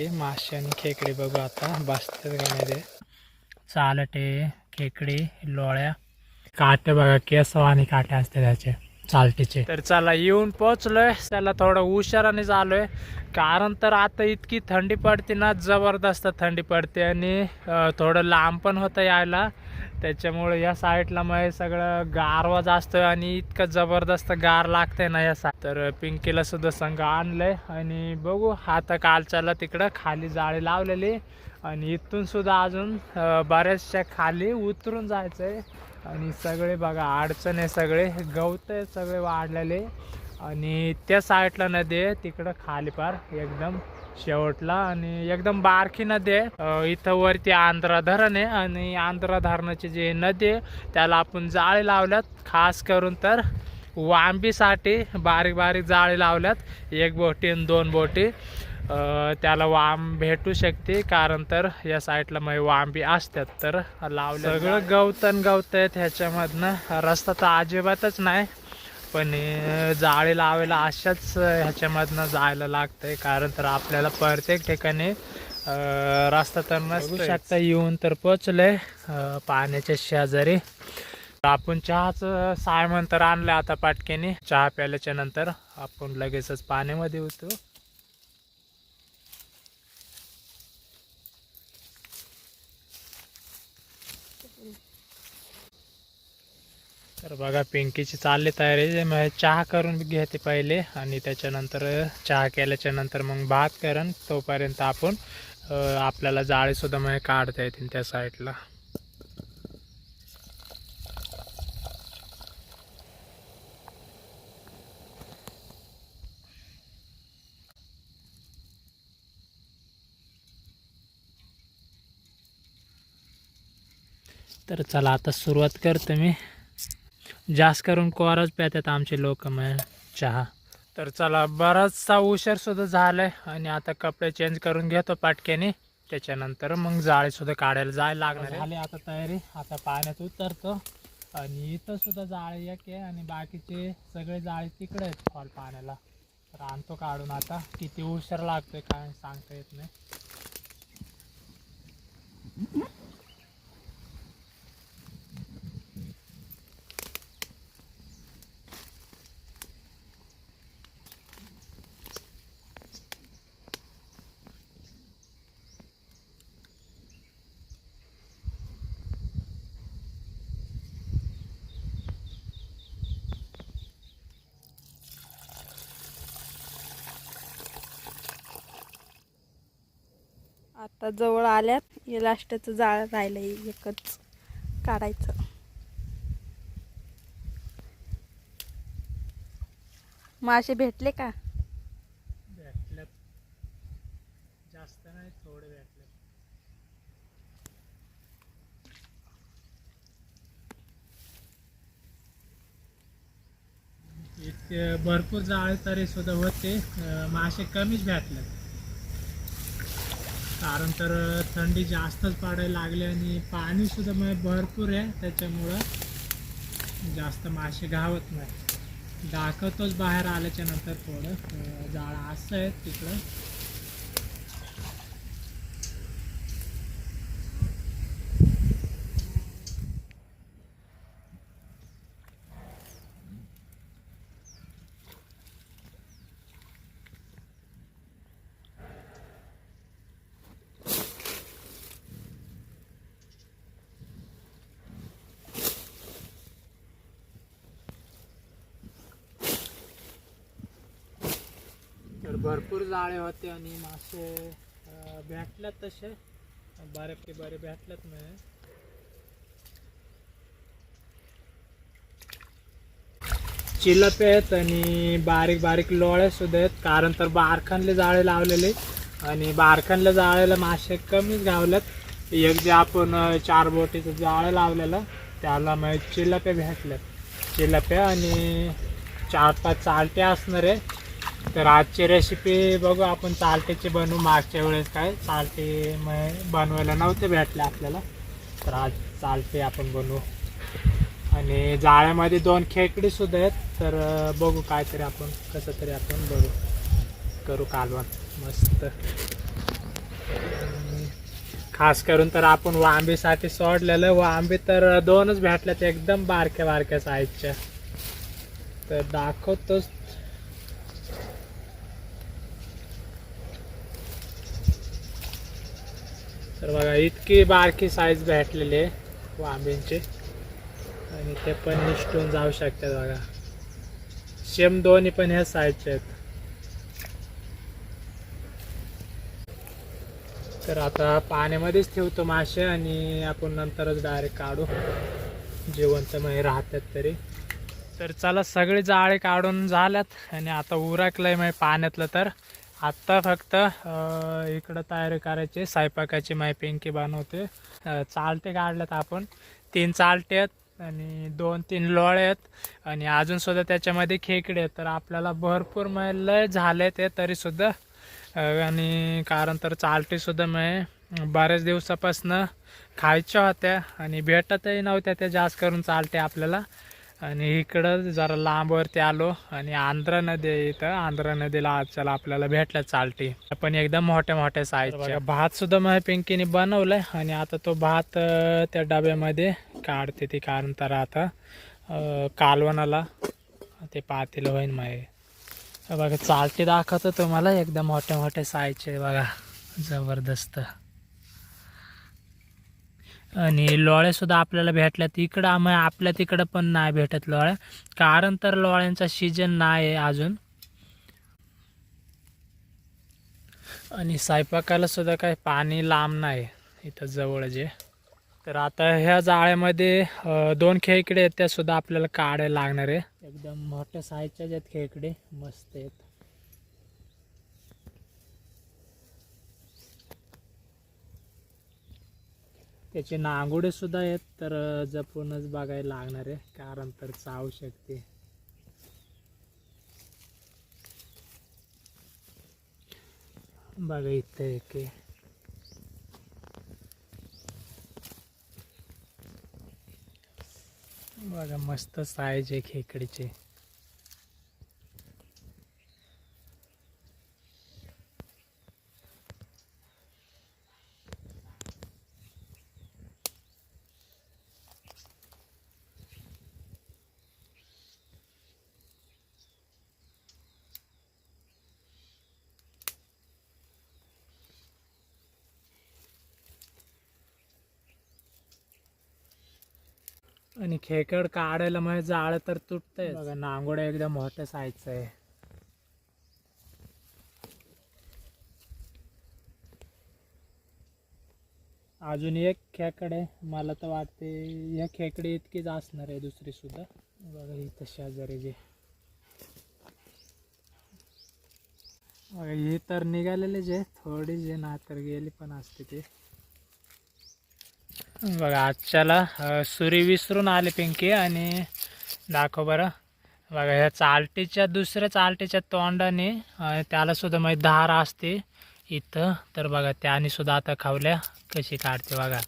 Okay मासे आणि खेकडे बघू आता. बसतात का नाही ते? चालटे खेकडे लोळ्या. काटे बघा केसव आणि काटे असते त्याचे चालटीचे तर चला येऊन पोचलोय त्याला थोडं उशिराने आलोय कारण तर आता इतकी थंडी पडते ना जबरदस्त थंडी पडते आणि थोडं लांब पण होतं यायला. त्याच्यामुळे या साईडला मग सगळं गारवा जास्त आणि इतकं जबरदस्त गार लागतंय ना या साईड तर पिंकीला सुद्धा संघ आणलंय आणि बघू हात कालच्याला तिकडं खाली जाळी लावलेली आणि इथून सुद्धा अजून बऱ्याचशा खाली उतरून जायचंय. आणि सगळे बघा अडचण आहे सगळे गवत आहे सगळे वाढलेले. आणि त्या साईडला नदी आहे तिकडं खाली पार एकदम शेवटला आणि एकदम बारकी नदी आहे. इथं वरती आंध्रा धरण आहे आणि आंध्रा धरणाची जी नदी आहे त्याला आपण जाळे लावल्यात. खास करून तर वांबीसाठी बारीक बारीक जाळे लावल्यात. एक बोटी आणि दोन बोटी. त्याला वाम भेटू शकते कारण तर या साईडला मग वांबी असतात. तर लावलं सगळं गवतन गवत आहेत ह्याच्यामधनं. रस्ता तर अजिबातच नाही. पण जाळी लावायला अशाच ह्याच्यामधनं जायला लागतंय. कारण तर आपल्याला प्रत्येक ठिकाणी अं, रस्ता तर नसू शकता येऊन तर पोचलंय पाण्याच्या शेजारी. आपण चहाचं सायमन तर आणलं आता पाटक्याने. चहा प्यायल्याच्या नंतर आपण लगेचच पाण्यामध्ये होतो तर बघा पिंकीची चालली तयारी. मग चहा करून घेते पहिले आणि त्याच्यानंतर चहा केल्याच्यानंतर मग भात करण. तोपर्यंत आपण आपल्याला जाळीसुद्धा मग काढता येतील त्या साईडला. तर चला आता सुरुवात करते मी. जास्त करून कोराच प्यातात आमचे लोक मग चहा. तर चला बराचसा उशीर सुद्धा झालाय आणि आता कपडे चेंज करून घेतो पाटक्याने. त्याच्यानंतर मग जाळी सुद्धा काढायला जायला लागणार झाली आता तयारी. आता पाण्यात उतरतो आणि इथं सुद्धा जाळी एक आहे आणि बाकीचे सगळे जाळी तिकडे आहेत फॉल पाण्याला. तर आणतो काढून आता. किती उशीर लागतोय काय सांगता येत नाही. आता जवळ आल्यात. हे लास्टचं जाळ राहिलंय एकच काढायचं. मासे भेटले का? भेटले जास्त नाही थोडे भेटले भरपूर जाळे तरी सुद्धा होते. मासे कमीच भेटले कारण तर थंडी जास्तच पडायला लागली आणि पाणीसुद्धा मग म्हणजे भरपूर आहे त्याच्यामुळं. जास्त मासे गावत नाही. दाखवतोच बाहेर आल्याच्यानंतर थोडं जाळं असं आहे तिकडं. भरपूर जाळे होते आणि मासे भेटल्यात तसे. बऱ्यापैकी बारे भेटल्यात मी चिलपे आहेत आणि बारीक बारीक लोळे सुद्धा आहेत. कारण तर बारखानले जाळे लावलेले. आणि बारखानल्या जाळ्याला मासे कमीच गावल्यात एक जे आपण चार बोटीचं जाळं लावलेलं त्याला मग चिलपे भेटल्यात चिलपे आणि चार पाच चालटे असणार. आहे तर आजची रेसिपी बघू आपण चालटेची बनवू मागच्या वेळेस काय? चालटे मग बनवायला नव्हते भेटले आपल्याला. तर आज चालते आपण बनवू. आणि जाळ्यामध्ये दोन खेकडीसुद्धा आहेत. तर बघू काहीतरी आपण कसं तरी आपण बघू करू कालवण. मस्त. खास करून तर आपण वांबीसाठी सोडलेलं वांबी तर दोनच भेटल्यात. एकदम बारक्या बारक्या साईजच्या तर दाखवतोच तर बघा इतकी बारकी साईज भेटलेली आहे वांबींची आणि ते पण निष्ठून जाऊ शकतात बघा. शेम दोन्ही पण ह्या साईजचे आहेत. तर आता पाण्यामध्येच ठेवतो मासे आणि आपण नंतरच डायरेक्ट काढू. जिवंत मग राहतात तरी. तर चला सगळे जाळे काढून झाल्यात आणि आता उरकलंय मग पाण्यातलं तर. आत्ता फक्त इकडं तयारी करायची स्वयंपाकाची माय पिंकी बनवते. चालते काढल्यात आपण. तीन चालटे आहेत आणि दोन तीन लोळे आहेत. आणि अजून सुद्धा त्याच्यामध्ये खेकडे आहेत. तर आपल्याला भरपूर मग लय झाले ते तरीसुद्धा आणि कारण तर चालटीसुद्धा मी बऱ्याच दिवसापासनं खायच्या होत्या आणि भेटतही नव्हत्या त्या जास्त करून चालते आपल्याला. आणि इकडं जरा लांबवरती आलो आणि आंध्रा नदी आहे इथं. आंध्रा नदीला आज चला आपल्याला भेटला चालटी पण एकदम मोठ्या मोठ्या साईजच्या भात सुद्धा माझ्या पिंकीने बनवलाय आणि आता तो भात त्या डब्यामध्ये काढते ती कारण तर आता कालवणाला. ते पातील होईन माये. बघा चालती दाखवतो तुम्हाला. एकदम मोठ्या मोठ्या साईजचे बघा. जबरदस्त. आणि लोळ्यासुद्धा आपल्याला भेटल्यात इकडं आम्ही आपल्या तिकडं पण नाही भेटत लोळ्या. कारण तर लोळ्यांचा सीजन नाही आहे अजून. आणि स्वयंपाकाला सुद्धा काही पाणी लांब नाही इथं जवळ जे. तर आता ह्या जाळ्यामध्ये दोन खेकडे आहेत त्यासुद्धा आपल्याला काढायला लागणार आहे. एकदम मोठ्या साईजच्या आहेत खेकडे. मस्त आहेत. त्याचे नांगुडे सुद्धा आहेत तर जपूनच बघायला लागणार आहे कारण तर चावू शकते बघा इथं एक आहे. बघा मस्त साईज आहे खेकडीचे आणि खेकड काढायला म्हणजे जाळं तर तुटतंय बघा नांगोडा एकदम मोठं साईजचा आहे. अजून एक खेकड आहे. मला तर वाटते या खेकडे इतकीच असणार आहे दुसरी सुद्धा. बघा इथं शेजारी जे. बघा ही तर निघालेले जे थोडी जे ना तर गेली पण असते ते. बघा आजच्याला सुरी विसरून आले पिंकी आणि दाखव बरं. बघा ह्या चालटीच्या दुसऱ्या चालटीच्या तोंडाने त्यालासुद्धा त्याला सुद्धा धार असते इथं. तर बघा त्याने सुद्धा आता खावल्या कशी काढते बघा.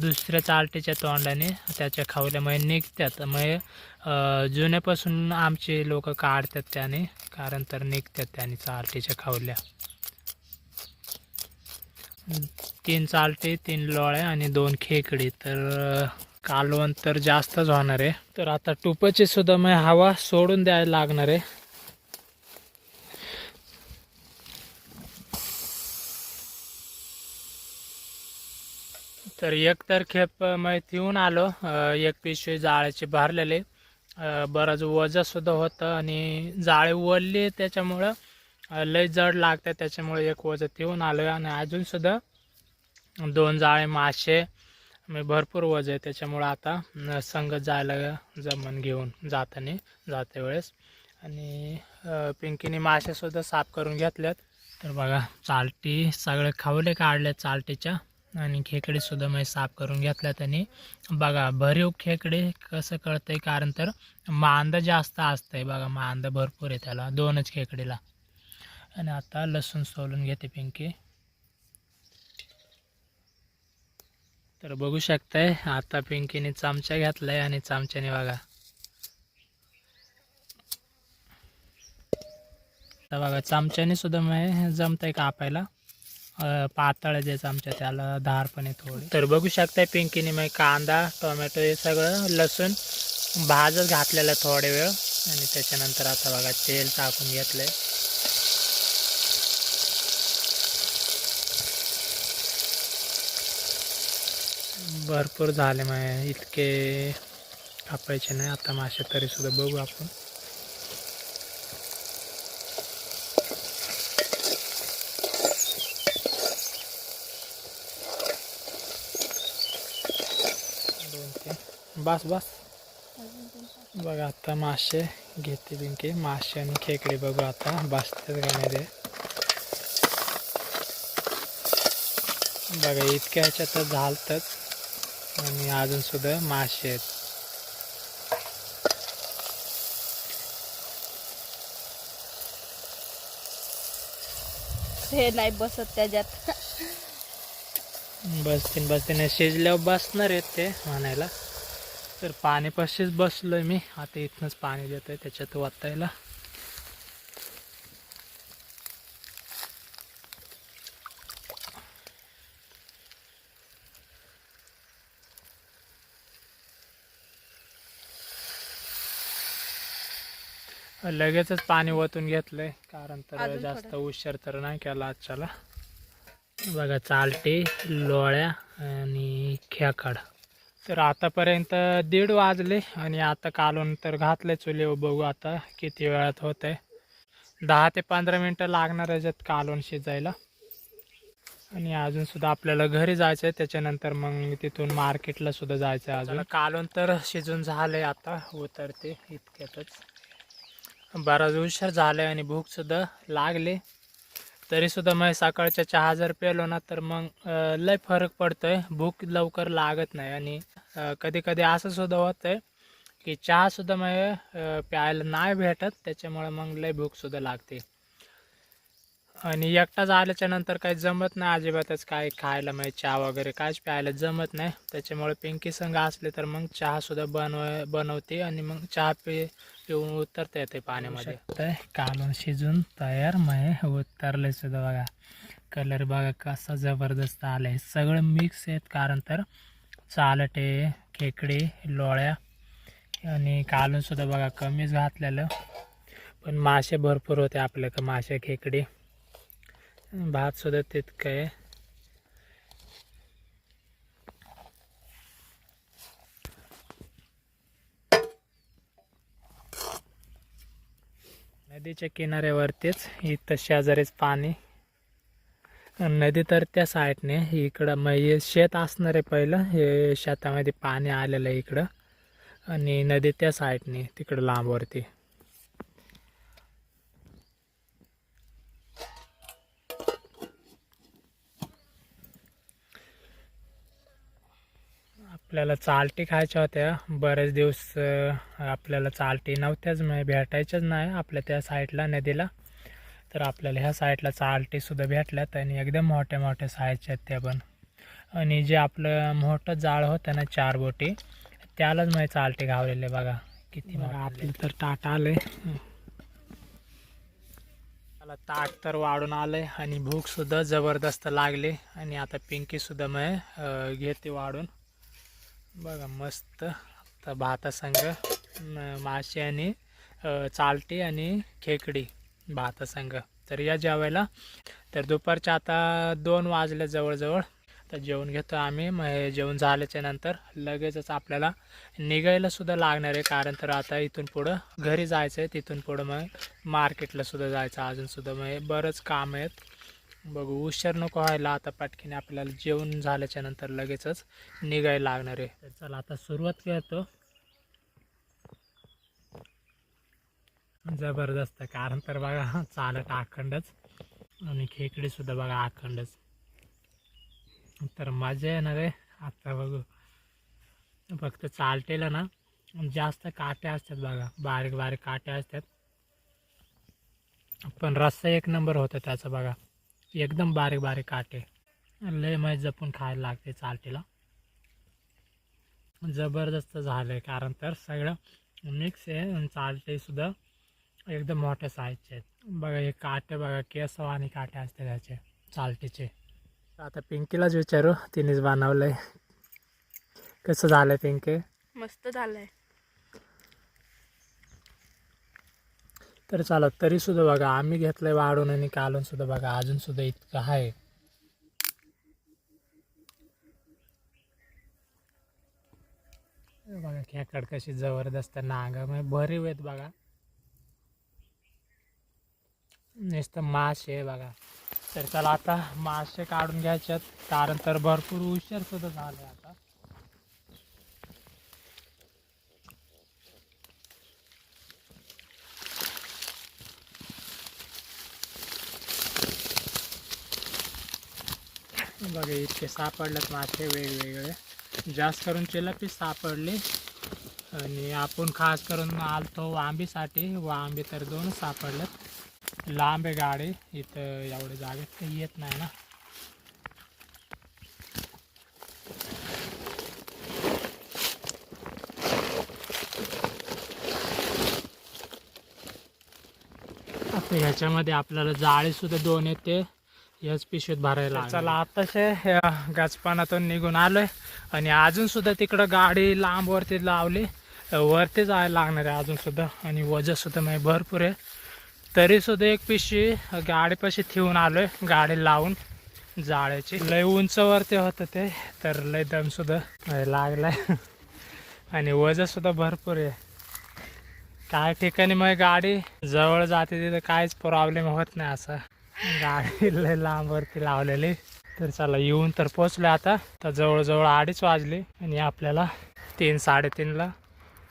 दुसऱ्या चालटीच्या तोंडाने त्याच्या खावल्या मग निघतात मग जुन्यापासून आमचे लोक काढतात त्याने कारण तर निघतात त्याने चालटीच्या खावल्या. तीन चालते तीन लोळे आणि दोन खेकडी. तर कालवण तर जास्तच होणार आहे. तर आता टुपची सुद्धा मग हवा सोडून द्यायला लागणार आहे. तर एक तर खेप मग ठेवून आलो. एक पिशवी जाळ्याची भरलेले बराच बरंच वजन सुद्धा होतं आणि जाळे वळली त्याच्यामुळं लय जड लागतं त्याच्यामुळे एक वजत येऊन आलो आणि अजून सुद्धा दोन जाळे मासे मी भरपूर वज आहे त्याच्यामुळं आता संघ जायला जमन घेऊन जाताना जाते वेळेस. आणि पिंकीने मासेसुद्धा साफ करून घेतल्यात. तर बघा चालटी सगळे खावले काढले चालटीच्या आणि खेकडेसुद्धा मी साफ करून घेतल्यात आणि बघा भरीव खेकडे कसं कळतंय? कारण तर मांदा जास्त असतंय बघा मांदा भरपूर आहे त्याला दोनच खेकडीला. आणि आता लसूण सोलून घेते पिंकी. तर बघू शकताय आता पिंकीने चमचा घातलाय आणि चमच्याने बघा. तर बघा चमच्याने सुद्धा मग जमतंय कापायला. पातळ जे चमचा त्याला धार पण आहे थोडी. तर बघू शकताय पिंकीने मग कांदा टोमॅटो हे सगळं लसूण भाजत घातलेलं थोडे वेळ. आणि त्याच्यानंतर आता बघा तेल टाकून घेतलंय. भरपूर झाले मग इतके कापायचे नाही. आता मासे तरी सुद्धा बघू आपण. बस बस. बघा आता मासे घेते बिंके मासे आणि खेकडे बघू आता. बसतात गाण्यामध्ये बघा इतक्या ह्याच्यात झालतच. आणि अजून सुद्धा मासे आहेत. हे नाही बसत त्याच्यात. बसतीन बसतीन. शिजल्यावर बसणार आहेत ते म्हणायला तर पाणीपाशीच बसलोय मी. आता इथनंच पाणी देतोय त्याच्यात वाचायला लगेचच पाणी ओतून घेतलंय. कारण तर जास्त. उशीर तर नाही केला आजच्याला. बघा चालटे लोळ्या आणि खेकाड. तर आतापर्यंत दीड वाजले आणि आता कालून तर घातले चुले. बघू आता किती वेळात होत आहे दहा ते पंधरा मिनटं लागणार याच्यात कालवण शिजायला. आणि अजून सुद्धा आपल्याला घरी जायचं आहे त्याच्यानंतर मग तिथून मार्केटला सुद्धा जायचं आहे अजून कालवण तर शिजून झालंय आता. उतरते इतक्यातच. बराच उशीर झालं आणि भूकसुद्धा लागले लागली. तरी मग सकाळच्या चहा जर पेलो ना तर मग लय फरक पडतोय. भूक लवकर लागत नाही आणि कधी कधी असं सुद्धा आहे की चहा सुद्धा मग प्यायला नाही भेटत त्याच्यामुळे मग लय भूकसुद्धा लागते. आणि एकटाच आल्याच्यानंतर काही जमत नाही अजिबातच. काय खायला म्हणजे चहा वगैरे काहीच प्यायला जमत नाही. त्याच्यामुळे पिंकी संघ असले तर मग चहासुद्धा बनव बनवते आणि मग चहा पि पिऊन उतरता येते पाण्यामध्ये. कालून शिजून तयार मग उतरले सुद्धा बघा. कलर बघा कसा जबरदस्त आलाय. सगळं मिक्स आहेत कारण तर चालटे खेकडे लोळ्या आणि कालून सुद्धा बघा कमीच घातलेलं. पण मासे भरपूर होते आपल्याकडे मासे खेकडे. भात सुद्धा तितकं आहे नदीच्या किनाऱ्यावरतीच इथं शेजारीच पाणी. आणि नदी तर त्या साईडने इकडं मग शेत असणार आहे पहिलं हे शेतामध्ये पाणी आलेलं आहे इकडं. आणि नदी त्या साईडने तिकडं लांबवरती. आपल्याला चालटी खायच्या होत्या. बरेच दिवस आपल्याला चालटी नव्हत्याच म्हणजे भेटायच्याच नाही आपल्या त्या साईडला नदीला. तर आपल्याला ह्या साईडला चालटीसुद्धा भेटल्यात आणि एकदम मोठ्या मोठ्या साईजच्या आहेत त्या पण. आणि जे आपलं मोठं जाळ होतं ना चार बोटी त्यालाच म्हणजे चालटे घावलेले बघा. किती बघा आपलं तर ताट आलंय. मला ताट तर वाढून आलंय आणि भूक सुद्धा जबरदस्त लागली. आणि आता पिंकी सुद्धा मग अं, घेते वाढून. बघा मस्त. आता भातासंग म- मासे आणि चालटे चालटी आणि खेकडी भातासंग तर या जेवायला. तर दुपारच्या आता दोन वाजले जवळजवळ. तर जेवण घेतो आम्ही. मग जेवण झाल्याच्यानंतर लगेचच आपल्याला निघायला सुद्धा लागणार आहे. कारण तर आता इथून पुढं घरी जायचं आहे तिथून पुढं मग मार्केटला सुद्धा जायचं. अजून सुद्धा मग हे बरंच काम आहेत. बघू उशीर नको व्हायला आता पटकीने आपल्याला जेवण झाल्याच्यानंतर लगेचच निघायला लागणार आहे. चला आता सुरुवात करतो. जबरदस्त कारण तर बघा चालत अखंडच आणि खेकडी सुद्धा बघा अखंडच तर मजा येणार आहे. आता बघू. फक्त चालतेला ना जास्त काट्या असतात बघा. बारीक बारीक काट्या असतात. पण रस्सा एक नंबर होता त्याचा बघा. एकदम बारीक बारीक काटे. लय मग जपून खायला लागते चालटीला जबरदस्त झालं आहे कारण तर सगळं मिक्स आहे आणि चालते सुद्धा एकदम मोठ्या साईजचे आहेत बघा हे काटे बघा केसव आणि काटे असते त्याचे चालटीचे आता पिंकीलाच विचारू तिनेच बनवलंय. कसं झालंय पिंकी? मस्त झालंय. तर चालत तरी सुद्धा बघा आम्ही घेतलंय वाढून आणि कालून सुद्धा बघा अजून सुद्धा इतकं आहे. बघा खेकड कशी जबरदस्त नाग म्हणजे भरीव आहेत बघा. नुसतं मासे आहे बघा. तर चला आता मासे काढून घ्यायच्यात कारण तर भरपूर उशीर सुद्धा झाला आता बघा इतके सापडलेत मासे वेगवेगळे. जास्त करून चिलपी सापडली. आणि आपण खास करून आलतो वांबीसाठी. वांबी तर दोन सापडलेत. लांब आहे गाडी. इथं एवढे जागेत काही येत नाही ना. आता ह्याच्यामध्ये आपल्याला जाळी सुद्धा दोन येते. याच पिशवीत भरायला चला आताशे गाचपानातून निघून आलोय. आणि अजून सुद्धा तिकडं गाडी लांब वरती लावली. वरती जायला लागणार आहे अजून सुद्धा. आणि वजन सुद्धा म्हणजे भरपूर आहे. तरी सुद्धा एक पिशवी गाडीपाशी ठेवून आलोय गाडी लावून जाळ्याची. लय उंचवरती होतं ते तर लय दम सुद्धा लागलाय. आणि वजन सुद्धा भरपूर आहे. काय ठिकाणी मग गाडी? जवळ जाते तिथं काहीच प्रॉब्लेम होत नाही असं. गाडी लय लांबवरती लावलेली. तर चला येऊन तर पोचलो आता. तर जवळजवळ अडीच वाजले आणि आपल्याला तीन साडेतीनला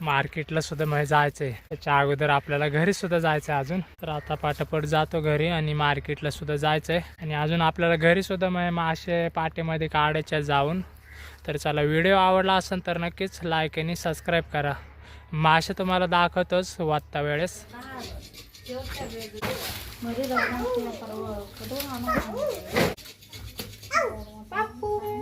मार्केटला सुद्धा म्हणजे मग जायचं आहे त्याच्या अगोदर आपल्याला घरी सुद्धा जायचं आहे अजून. तर आता पाठापट जातो घरी आणि मार्केटला सुद्धा जायचं आहे आणि अजून आपल्याला घरी सुद्धा म्हणजे मग मासे पाटेमध्ये काढायच्या जाऊन. तर चला व्हिडिओ आवडला असेल तर नक्कीच लाईक आणि सबस्क्राईब करा. मासे तुम्हाला दाखवतोच वाचता वेळेस. Mari dah nak kita perlu. Kedua mana? Papu. Papu.